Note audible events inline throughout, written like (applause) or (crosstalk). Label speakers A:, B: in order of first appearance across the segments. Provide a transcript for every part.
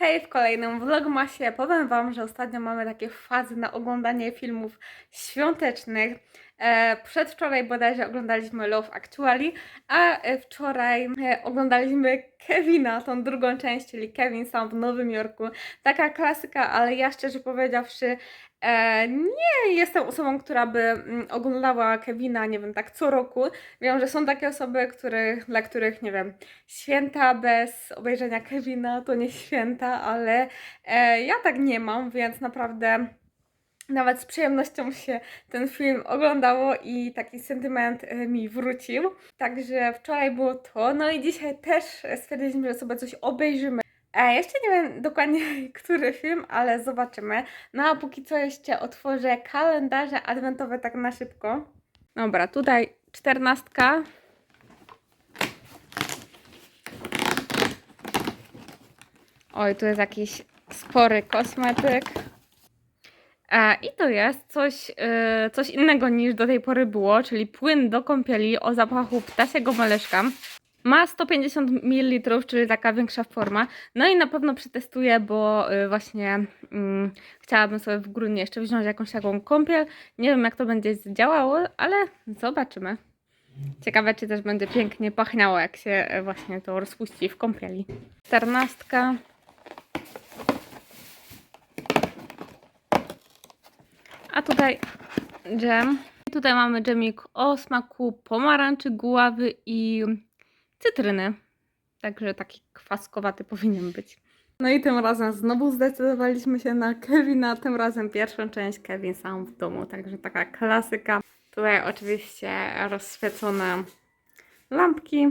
A: Hej, w kolejnym vlogmasie powiem Wam, że ostatnio mamy takie fazy na oglądanie filmów świątecznych. E, przedwczoraj bodajże oglądaliśmy Love Actually, a e, wczoraj e, oglądaliśmy Kevina, tą drugą część, czyli Kevin sam w Nowym Jorku. Taka klasyka, ale ja szczerze powiedziawszy nie jestem osobą, która by mm, oglądała Kevina, nie wiem, tak co roku. Wiem, że są takie osoby, których, dla których, nie wiem, święta bez obejrzenia Kevina to nie święta, ale ja tak nie mam, więc naprawdę nawet z przyjemnością się ten film oglądało i taki sentyment e, mi wrócił. Także wczoraj było to, no i dzisiaj też stwierdziliśmy, że sobie coś obejrzymy. E, jeszcze nie wiem dokładnie, (laughs) który film, ale zobaczymy. No a póki co jeszcze otworzę kalendarze adwentowe tak na szybko. Dobra, tutaj czternastka. Oj, tu jest jakiś spory kosmetyk. E, I to jest coś, e, coś innego niż do tej pory było, czyli płyn do kąpieli o zapachu ptasiego maleszka. Ma 150 ml, czyli taka większa forma. No i na pewno przetestuję, bo e, właśnie mm, chciałabym sobie w grudniu jeszcze wziąć jakąś taką kąpiel. Nie wiem jak to będzie działało, ale zobaczymy. Ciekawe, czy też będzie pięknie pachniało, jak się właśnie to rozpuści w kąpieli. Czternastka. A tutaj dżem. Tutaj mamy dżemik o smaku pomarańczy, guławy i cytryny. Także taki kwaskowaty powinien być. No i tym razem znowu zdecydowaliśmy się na Kevina, tym razem pierwszą część Kevin sam w domu, także taka klasyka. Tutaj oczywiście rozświecone lampki.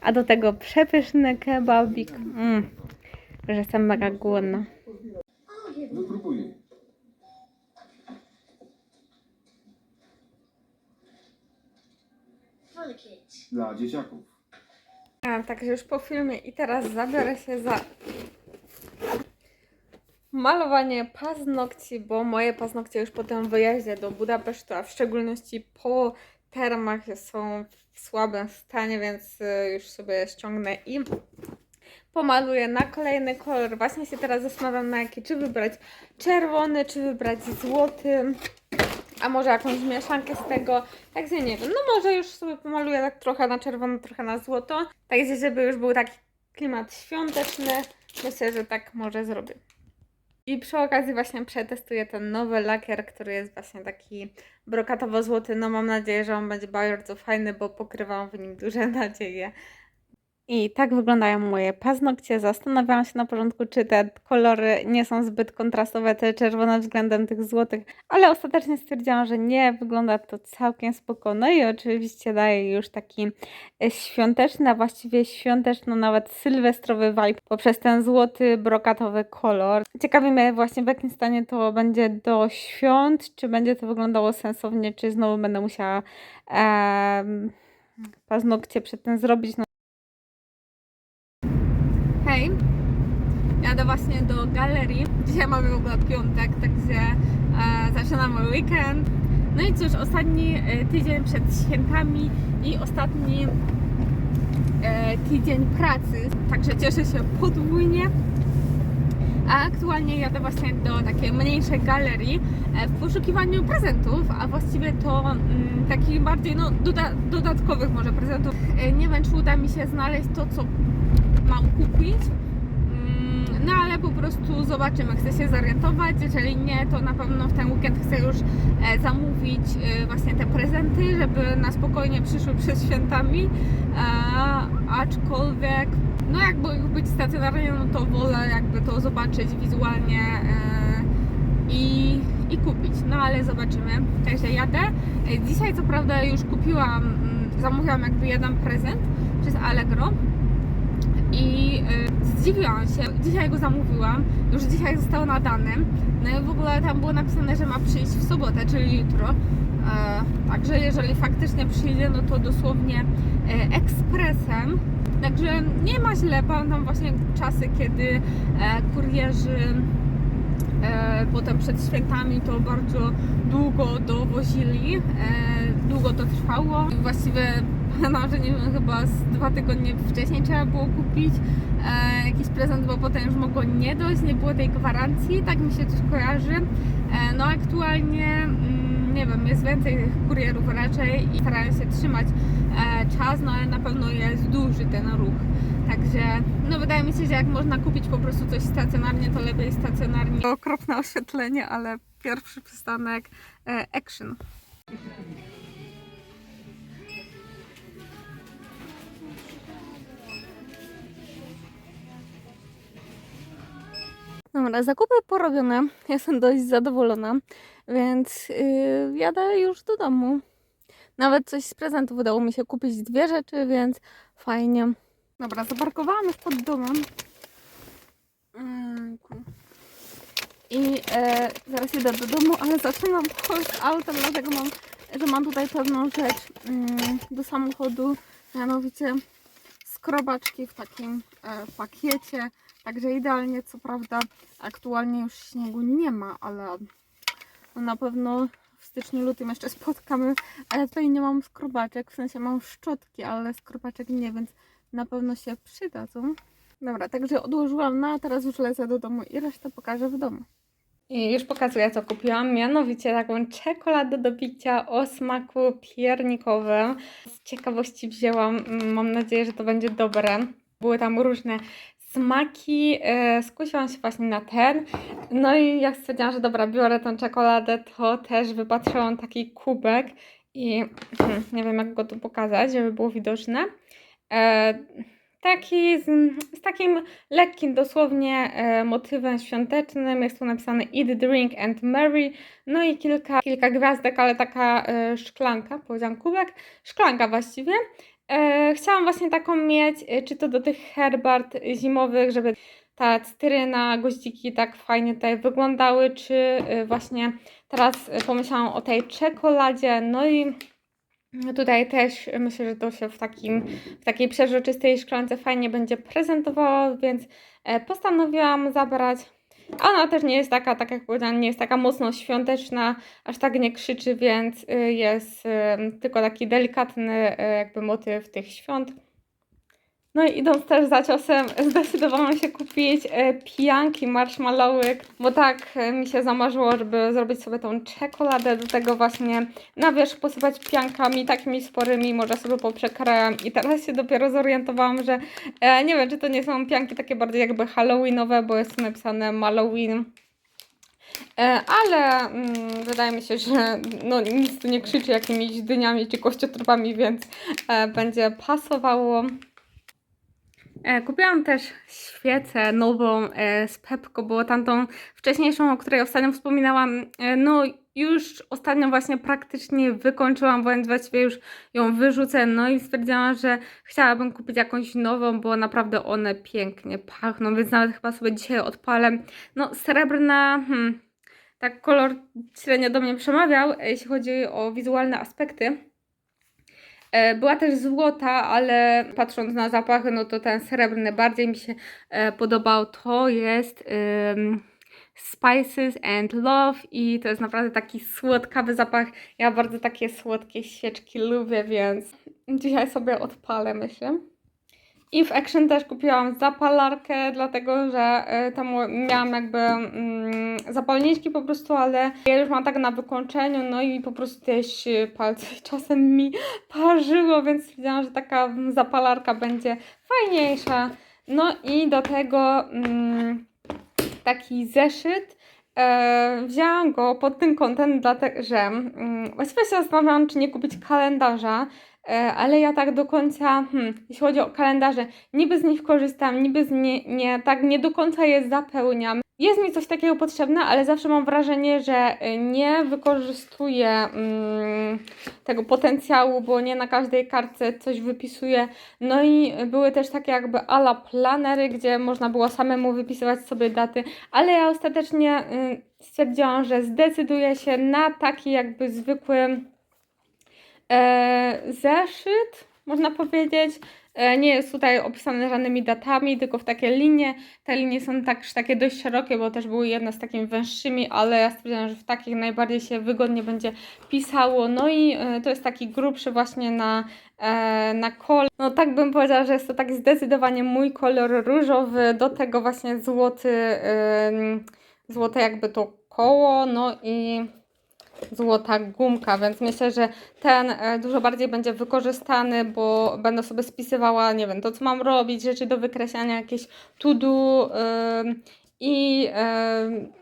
A: A do tego przepyszny kebabik. Mm, że jestem mega głodna.
B: The kids.
C: Dla dzieciaków.
A: A, także już po filmie i teraz zabiorę się za malowanie paznokci, bo moje paznokcie już po tym wyjeździe do Budapesztu, a w szczególności po termach są w słabym stanie, więc y, już sobie ściągnę i pomaluję na kolejny kolor. Właśnie się teraz zastanawiam na jaki, czy wybrać czerwony, czy wybrać złoty, a może jakąś mieszankę z tego. Także nie wiem, no może już sobie pomaluję tak trochę na czerwono, trochę na złoto. Także żeby już był taki klimat świąteczny, myślę, że tak może zrobię. I przy okazji właśnie przetestuję ten nowy lakier, który jest właśnie taki brokatowo-złoty. No mam nadzieję, że on będzie bardzo fajny, bo pokrywam w nim duże (laughs) nadzieje. I tak wyglądają moje paznokcie. Zastanawiałam się na początku, czy te kolory nie są zbyt kontrastowe, te czerwone względem tych złotych, ale ostatecznie stwierdziłam, że nie, wygląda to całkiem spoko. No i oczywiście daje już taki e, świąteczny, a właściwie świąteczno nawet sylwestrowy vibe poprzez ten złoty, brokatowy kolor. Ciekawi mnie właśnie w jakim stanie to będzie do świąt, czy będzie to wyglądało sensownie, czy znowu będę musiała em, paznokcie przed tym zrobić. No Hej, jadę właśnie do galerii. Dzisiaj mamy w ogóle piątek, także e, zaczynamy weekend. No i cóż, ostatni e, tydzień przed świętami i ostatni e, tydzień pracy, także cieszę się podwójnie. A aktualnie jadę właśnie do takiej mniejszej galerii e, w poszukiwaniu prezentów, a właściwie to mm, takich bardziej no, doda dodatkowych może prezentów. E, nie wiem, czy uda mi się znaleźć to, co mam kupić. No ale po prostu zobaczymy, chcę się zorientować. Jeżeli nie, to na pewno w ten weekend chcę już e, zamówić e, właśnie te prezenty, żeby na spokojnie przyszły przed świętami. E, aczkolwiek, no jakby być stacjonarnie, no to wolę jakby to zobaczyć wizualnie i, i kupić. No ale zobaczymy. Także jadę. Dzisiaj co prawda już kupiłam, mm, zamówiłam jakby jeden prezent przez Allegro i zdziwiłam się. Dzisiaj go zamówiłam, już dzisiaj został nadany. No i w ogóle tam było napisane, że ma przyjść w sobotę, czyli jutro. E, także jeżeli faktycznie przyjdzie, no to dosłownie e, ekspresem. Także nie ma źle, pamiętam właśnie czasy, kiedy e, kurierzy e, potem przed świętami to bardzo długo dowozili, e, długo to trwało. Właściwie (laughs) No, że nie wiem, chyba z dwa tygodnie wcześniej trzeba było kupić e, jakiś prezent, bo potem już mogło nie dojść, nie było tej gwarancji, tak mi się coś kojarzy. E, no aktualnie, mm, nie wiem, jest więcej tych kurierów raczej i starają się trzymać e, czas, no ale na pewno jest duży ten ruch. Także, no wydaje mi się, że jak można kupić po prostu coś stacjonarnie, to lepiej stacjonarnie. Okropne oświetlenie, ale pierwszy przystanek e, action. Dobra, zakupy porobione. (laughs) Jestem dość zadowolona, więc yy, jadę już do domu. Nawet coś z prezentów udało mi się kupić dwie rzeczy, więc fajnie. Dobra, zaparkowałam już pod domem. I e, zaraz idę do domu, ale zaczynam chodzić autem, dlatego mam, że mam tutaj pewną rzecz mm, do samochodu, mianowicie skrobaczki w takim e, pakiecie. Także idealnie, co prawda, aktualnie już śniegu nie ma, ale no na pewno w styczniu, lutym jeszcze spotkamy. Ale tutaj nie mam skrobaczek, w sensie mam szczotki, ale skrobaczek nie, więc na pewno się przydadzą. Dobra, także odłożyłam, no a teraz już lecę do domu i resztę pokażę w domu. I już pokazuję, co kupiłam. Mianowicie taką czekoladę do picia o smaku piernikowym. Z ciekawości wzięłam, mm, mam nadzieję, że to będzie dobre. Były tam różne smaki. E, skusiłam się właśnie na ten. No i jak stwierdziłam, że dobra, biorę tą czekoladę, to też wypatrzyłam taki kubek i hmm, nie wiem, jak go tu pokazać, żeby było widoczne. E, taki z, z takim lekkim dosłownie e, motywem świątecznym. Jest tu napisane Eat, Drink and Merry. No i kilka, kilka gwiazdek, ale taka e, szklanka, powiedziałam kubek, szklanka właściwie. E, chciałam właśnie taką mieć, e, czy to do tych herbat zimowych, żeby ta cytryna, goździki tak fajnie tutaj wyglądały, czy e, właśnie teraz e, pomyślałam o tej czekoladzie, no i tutaj też myślę, że to się w, takim, w takiej przeźroczystej szklance fajnie będzie prezentowało, więc postanowiłam zabrać. Ona też nie jest taka, tak jak powiedziałam, nie jest taka mocno świąteczna, aż tak nie krzyczy, więc y, jest y, tylko taki delikatny y, jakby motyw tych świąt. No i idąc też za ciosem, (laughs) zdecydowałam się kupić e, pijanki marshmallowy, bo tak e, mi się zamarzyło, żeby zrobić sobie tą czekoladę, do tego właśnie na wierzch posypać piankami takimi sporymi, może sobie poprzekrajam i teraz się dopiero zorientowałam, że e, nie wiem, czy to nie są pianki takie bardziej jakby halloweenowe, bo jest napisane Halloween. Ale mm, wydaje mi się, że no, nic tu nie krzyczy jakimiś dyniami czy kościotropami, więc e, będzie pasowało. E, Kupiłam też świecę nową e, z Pepko, bo tamtą wcześniejszą, o której ostatnio wspominałam, e, no już ostatnio właśnie praktycznie wykończyłam, więc właściwie już ją wyrzucę. No i stwierdziłam, że chciałabym kupić jakąś nową, bo naprawdę one pięknie pachną, więc nawet chyba sobie dzisiaj odpalę. No srebrna, hmm, tak kolor średnio do mnie przemawiał, jeśli chodzi o wizualne aspekty. E, Była też złota, ale patrząc na zapachy, no to ten srebrny bardziej mi się e, podobał. To jest ym, Spices and Love i to jest naprawdę taki słodkawy zapach. Ja bardzo takie słodkie świeczki lubię, więc dzisiaj sobie odpalę, myślę. I w Action też kupiłam zapalarkę, dlatego że e, tam miałam jakby mm, zapalniczki po prostu, ale ja już mam tak na wykończeniu, no i po prostu też e, palce (laughs) czasem mi parzyło, więc stwierdziłam, że taka zapalarka będzie fajniejsza. No i do tego mm, taki zeszyt. E, wzięłam go pod tym kątem, dlatego że mm, właściwie się zastanawiałam, czy nie kupić kalendarza, ale ja tak do końca, hmm, jeśli chodzi o kalendarze, niby z nich korzystam, niby z nie, nie, tak nie do końca je zapełniam. Jest mi coś takiego potrzebne, ale zawsze mam wrażenie, że y, nie wykorzystuję mm, tego potencjału, bo nie na każdej kartce coś wypisuję. No i były też takie jakby ala planery, gdzie można było samemu wypisywać sobie daty, ale ja ostatecznie y, stwierdziłam, że zdecyduję się na taki jakby zwykły e, zeszyt, można powiedzieć, E, Nie jest tutaj opisane żadnymi datami, tylko w takie linie. Te linie są tak, takie dość szerokie, bo też były jedne z takimi węższymi, ale ja stwierdziłam, że w takich najbardziej się wygodnie będzie pisało. No i e, to jest taki grubszy właśnie na, e, na kolor. No tak bym powiedziała, że jest to taki zdecydowanie mój kolor różowy, do tego właśnie złoty, złote jakby to koło, no i złota gumka, więc myślę, że ten e, dużo bardziej będzie wykorzystany, bo będę sobie spisywała, nie wiem, to co mam robić, rzeczy do wykreślania, jakieś to do ym, i ym,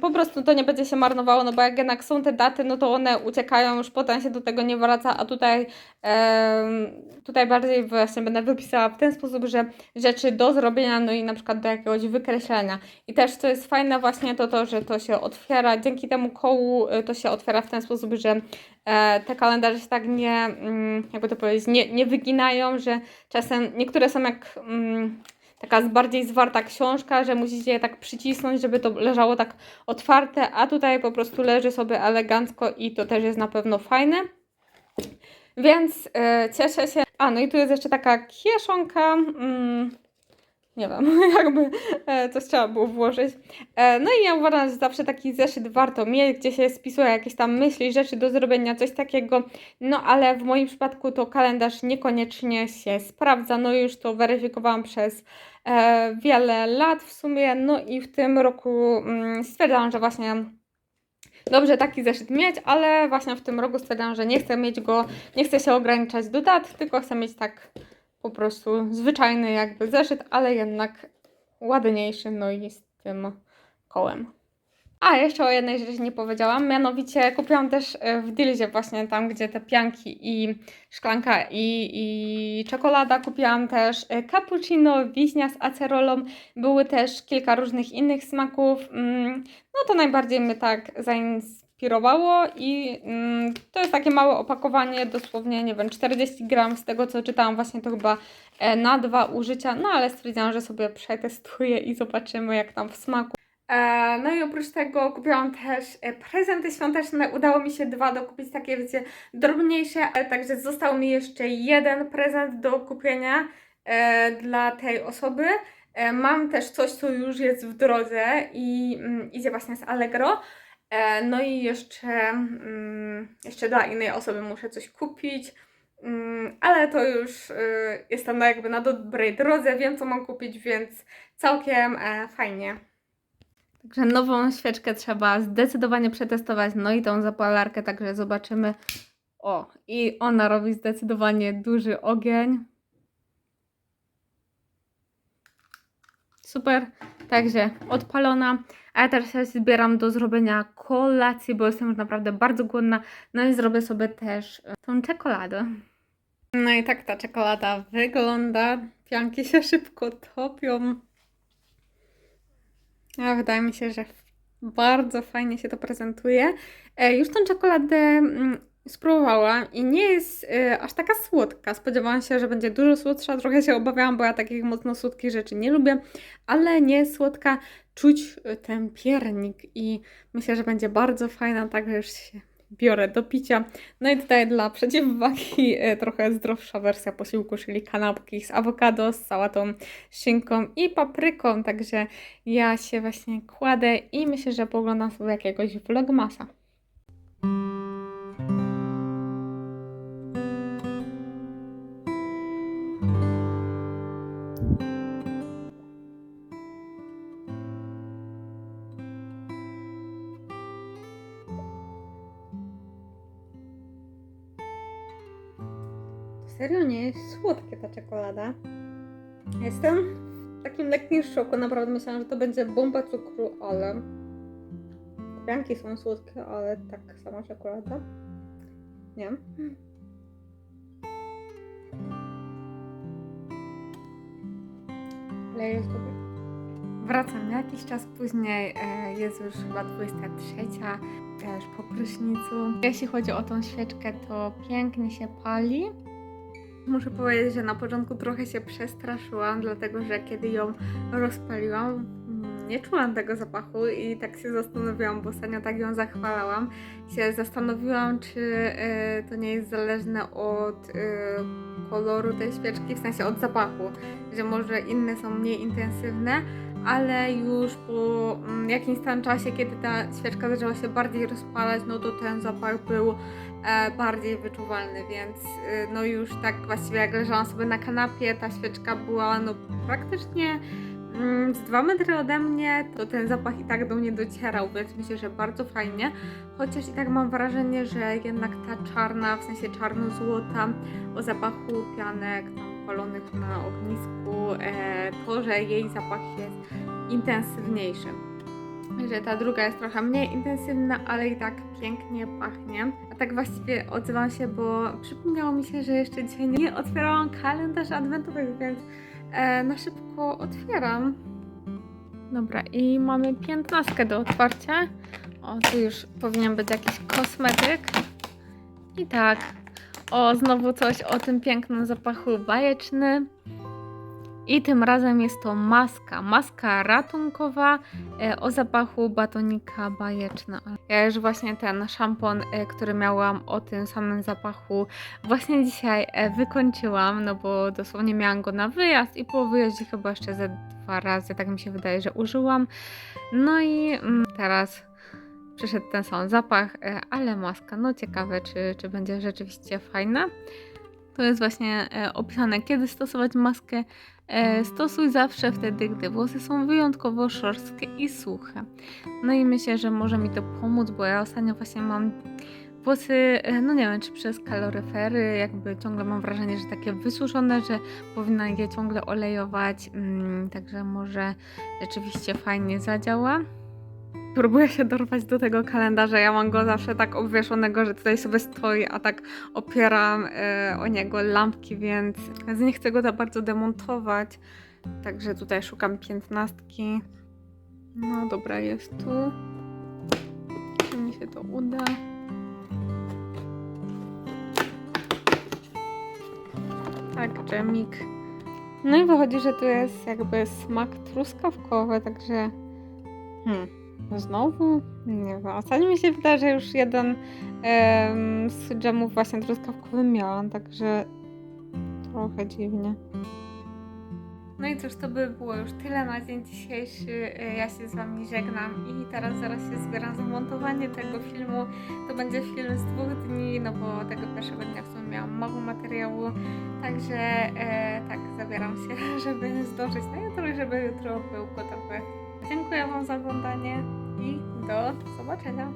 A: po prostu to nie będzie się marnowało, no bo jak jednak są te daty, no to one uciekają, już potem się do tego nie wraca, a tutaj em, tutaj bardziej właśnie będę wypisała w ten sposób, że rzeczy do zrobienia, no i na przykład do jakiegoś wykreślenia. I też co jest fajne właśnie to to, że to się otwiera, dzięki temu kołu y, to się otwiera w ten sposób, że e, te kalendarze się tak nie, mm, jakby to powiedzieć, nie, nie wyginają, że czasem niektóre są jak mm, taka bardziej zwarta książka, że musicie je tak przycisnąć, żeby to leżało tak otwarte, a tutaj po prostu leży sobie elegancko i to też jest na pewno fajne. Więc e, cieszę się. A, no i tu jest jeszcze taka kieszonka. Mm, nie wiem, (laughs) jakby e, coś trzeba było włożyć. E, no i ja uważam, że zawsze taki zeszyt warto mieć, gdzie się spisuje jakieś tam myśli, rzeczy do zrobienia, coś takiego. No ale w moim przypadku to kalendarz niekoniecznie się sprawdza. No już to weryfikowałam przez wiele lat w sumie. No i w tym roku mm, stwierdzałam, że właśnie dobrze taki zeszyt mieć, ale właśnie w tym roku stwierdzam, że nie chcę mieć go, nie chcę się ograniczać do dat, tylko chcę mieć tak po prostu zwyczajny jakby zeszyt, ale jednak ładniejszy, no i z tym kołem. A, jeszcze o jednej rzeczy nie powiedziałam, mianowicie kupiłam też e, w Dilzie właśnie tam, gdzie te pianki i szklanka i, i czekolada. Kupiłam też e, cappuccino, wiśnia z acerolą. Były też kilka różnych innych smaków. Mm, No to najbardziej mnie tak zainspirowało i mm, to jest takie małe opakowanie, dosłownie, nie wiem, 40 gram z tego co czytałam, właśnie to chyba e, na dwa użycia, no ale stwierdziłam, że sobie przetestuję i zobaczymy jak tam w smaku. E, No i oprócz tego kupiłam też e, prezenty świąteczne. Udało mi się dwa dokupić, takie wiecie, drobniejsze, także został mi jeszcze jeden prezent do kupienia e, dla tej osoby. Mam też coś, co już jest w drodze i mm, idzie właśnie z Allegro. E, no i jeszcze, mm, jeszcze dla innej osoby muszę coś kupić. Mm, ale to już y, jestem na jakby na dobrej drodze, wiem co mam kupić, więc całkiem e, fajnie. Także nową świeczkę trzeba zdecydowanie przetestować. No i tą zapalarkę, także zobaczymy. O, i ona robi zdecydowanie duży ogień. Super, także odpalona. A ja teraz się zbieram do zrobienia kolacji, bo jestem już naprawdę bardzo głodna. No i zrobię sobie też e, tą czekoladę. No i tak ta czekolada wygląda. Pianki się szybko topią. A wydaje mi się, że bardzo fajnie się to prezentuje. E, już tą czekoladę mm, spróbowałam i nie jest e, aż taka słodka. Spodziewałam się, że będzie dużo słodsza. Trochę się obawiałam, bo ja takich mocno słodkich rzeczy nie lubię, ale nie jest słodka. Czuć e, ten piernik i myślę, że będzie bardzo fajna, także już się biorę do picia. No i tutaj dla przeciwwagi e, trochę zdrowsza wersja posiłku, czyli kanapki z awokado, z sałatą, szynką i papryką. Także ja się właśnie kładę i myślę, że poglądam sobie jakiegoś vlogmasa. Serio nie jest słodkie ta czekolada. Jestem w takim lekkim szoku. Naprawdę myślałam, że to będzie bomba cukru, ale pianki są słodkie, ale tak sama czekolada. Nie. Ale jest dobre. Wracam jakiś czas później, e, jest już chyba 23, też po prysznicu. Jeśli chodzi o tą świeczkę, to pięknie się pali. Muszę powiedzieć, że na początku trochę się przestraszyłam, dlatego że kiedy ją rozpaliłam, nie czułam tego zapachu i tak się zastanowiłam, bo ostatnio tak ją zachwalałam. Się zastanowiłam, czy e, to nie jest zależne od e, koloru tej świeczki, w sensie od zapachu, że może inne są mniej intensywne, ale już po mm, jakimś tam czasie, kiedy ta świeczka zaczęła się bardziej rozpalać, no to ten zapach był e, bardziej wyczuwalny, więc y, no już tak właściwie jak leżałam sobie na kanapie, ta świeczka była no praktycznie z dwa metry ode mnie, to ten zapach i tak do mnie docierał, więc myślę, że bardzo fajnie. Chociaż i tak mam wrażenie, że jednak ta czarna, w sensie czarno-złota, o zapachu pianek tam palonych na ognisku, e, to, że jej zapach jest intensywniejszy. Że ta druga jest trochę mniej intensywna, ale i tak pięknie pachnie. A tak właściwie odzywam się, bo przypomniało mi się, że jeszcze dzisiaj nie otwierałam kalendarza adwentowych, więc e, na szybko otwieram. Dobra, i mamy piętnastkę do otwarcia. O, tu już powinien być jakiś kosmetyk. I tak. O, znowu coś o tym pięknym zapachu bajeczny. I tym razem jest to maska. Maska ratunkowa e, o zapachu batonika bajeczna. Ja już właśnie ten szampon, e, który miałam o tym samym zapachu, właśnie dzisiaj e, wykończyłam, no bo dosłownie miałam go na wyjazd i po wyjeździe chyba jeszcze ze dwa razy, tak mi się wydaje, że użyłam. No i mm, teraz przyszedł ten sam zapach, ale maska, no ciekawe, czy, czy będzie rzeczywiście fajna. To jest właśnie opisane, kiedy stosować maskę. E, Stosuj zawsze wtedy, gdy włosy są wyjątkowo szorstkie i suche. No i myślę, że może mi to pomóc, bo ja ostatnio właśnie mam włosy, e, no nie wiem, czy przez kaloryfery, jakby ciągle mam wrażenie, że takie wysuszone, że powinna je ciągle olejować, mm, także może rzeczywiście fajnie zadziała. Próbuję się dorwać do tego kalendarza. Ja mam go zawsze tak obwieszonego, że tutaj sobie stoi, a tak opieram e, o niego lampki, więc nie chcę go za bardzo demontować. Także tutaj szukam piętnastki. No dobra, jest tu. Czy mi się to uda? Tak, dżemik. No i wychodzi, że tu jest jakby smak truskawkowy, także... Hmm. Znowu? Nie wiem. Ostatnio mi się wydaje, że już jeden em, z dżemów właśnie truskawkowy miałam, także trochę dziwnie. No i cóż, to by było już tyle na dzień dzisiejszy. E, Ja się z Wami żegnam i teraz zaraz się zbieram za montowanie tego filmu. To będzie film z dwóch dni, no bo tego pierwszego dnia w sumie miałam mało materiału. Także e, tak, zabieram się, (laughs) żeby zdążyć na jutro i żeby jutro był gotowy. Dziękuję Wam za oglądanie i do zobaczenia.